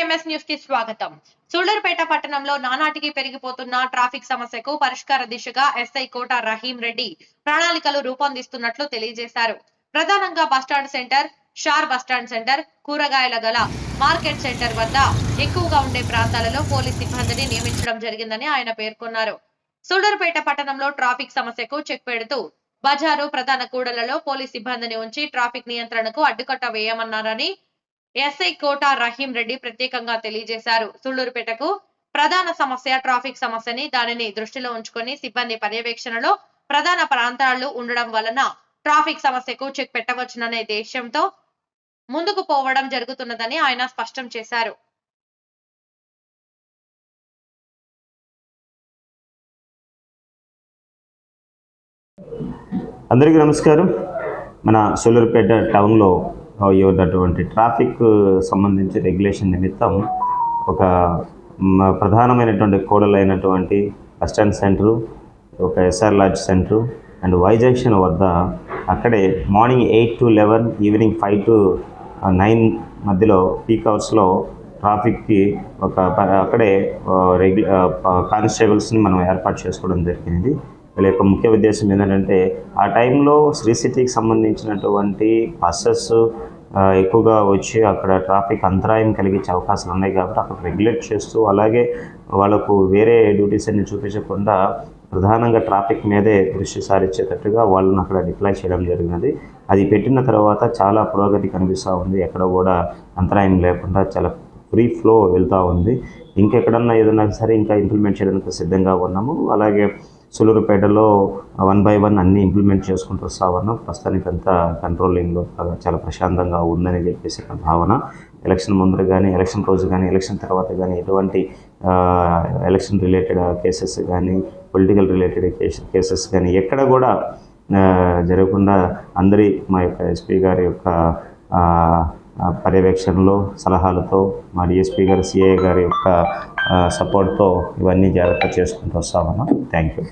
MS న్యూస్కి స్వాగతం. సూళ్ళూరుపేట పట్టణంలో నానాటికి పెరిగిపోతున్న ట్రాఫిక్ సమస్యకు పరిష్కార దిశగా ఎస్ఐ కోట రహీం రెడ్డి ప్రణాళికలు రూపొందిస్తున్నట్లు తెలియజేశారు. ప్రధానంగా బస్టాండ్ సెంటర్ షార్ బస్టాండ్ సెంటర్ కూరగాయల గల మార్కెట్ సెంటర్ వద్ద ఎక్కువగా ఉండే ప్రాంతాలలో పోలీస్ సిబ్బందిని నియమించడం జరిగిందని ఆయన పేర్కొన్నారు. సూళ్ళూరుపేట పట్టణంలో ట్రాఫిక్ సమస్యకు చెక్ పెడుతూ బజారు ప్రధాన కూడలలో పోలీస్ సిబ్బందిని ఉంచి ట్రాఫిక్ నియంత్రణకు అడ్డుకట్ట వేయమన్నారని ఎస్ఐ కోట రహీం రెడ్డి ప్రత్యేకంగా తెలియజేశారు. సూళ్ళూరుపేటకు ప్రధాన సమస్య ట్రాఫిక్ సమస్యని దానిని దృష్టిలో ఉంచుకొని సిబ్బంది పర్యవేక్షణలో ప్రధాన ప్రాంతాలు ఉండడం వలన ట్రాఫిక్ సమస్యకు చెక్ పెట్టవచ్చుననే దేశంతో ముందుకు పోవడం జరుగుతున్నదని ఆయన స్పష్టం చేశారు. అందరికీ నమస్కారం. మన సూలూరుపేట టౌన్లో ఉన్నటువంటి ట్రాఫిక్ uh, సంబంధించి రెగ్యులేషన్ నిమిత్తం ఒక ప్రధానమైనటువంటి కోడలైనటువంటి స్టాండ్ సెంటరు ఒక SR lodge centre and Y junction వద్ద అక్కడే morning eight to eleven evening five to nine మధ్యలో పీక్ అవర్స్లో ట్రాఫిక్కి ఒక అక్కడే uh, రెగ్యు కానిస్టేబుల్స్ని uh, మనం ఏర్పాటు చేసుకోవడం జరిగింది. వీళ్ళ యొక్క ముఖ్య ఉద్దేశం ఏంటంటే ఆ టైంలో శ్రీ సిటీకి సంబంధించినటువంటి బస్సెస్ ఎక్కువగా వచ్చి అక్కడ ట్రాఫిక్ అంతరాయం కలిగించే అవకాశాలు ఉన్నాయి కాబట్టి అక్కడ రెగ్యులేట్ చేస్తూ అలాగే వాళ్ళకు వేరే డ్యూటీస్ అన్ని చూపించకుండా ప్రధానంగా ట్రాఫిక్ మీదే దృష్టి సారించేటట్టుగా వాళ్ళని అక్కడ డిప్లాయ్ చేయడం జరిగినది. అది పెట్టిన తర్వాత చాలా పురోగతి కనిపిస్తూ ఉంది. ఎక్కడ కూడా అంతరాయం లేకుండా చాలా ఫ్రీ ఫ్లో వెళ్తూ ఉంది. ఇంకెక్కడన్నా ఏదన్నా సరే ఇంకా ఇంప్లిమెంట్ చేయడానికి సిద్ధంగా ఉన్నాము. అలాగే సులూరుపేటలో వన్ బై వన్ అన్నీ ఇంప్లిమెంట్ చేసుకుంటూ వస్తా ఉన్నాం ప్రస్తుతానికి అంతా కంట్రోలింగ్లో చాలా ప్రశాంతంగా ఉందని చెప్పేసి నా భావన. ఎలక్షన్ ముందర కానీ ఎలక్షన్ రోజు కానీ ఎలక్షన్ తర్వాత కానీ ఎటువంటి ఎలక్షన్ రిలేటెడ్ కేసెస్ కానీ పొలిటికల్ రిలేటెడ్ కేసెస్ కానీ ఎక్కడ కూడా జరగకుండా అందరి మా యొక్క ఎస్పీ గారి యొక్క పర్యవేక్షణలో సలహాలతో మా డిఎస్పీ గారు సిఐ గారి యొక్క సపోర్ట్తో ఇవన్నీ జాగ్రత్త చేసుకుంటూ వస్తామన్నా థ్యాంక్ యూ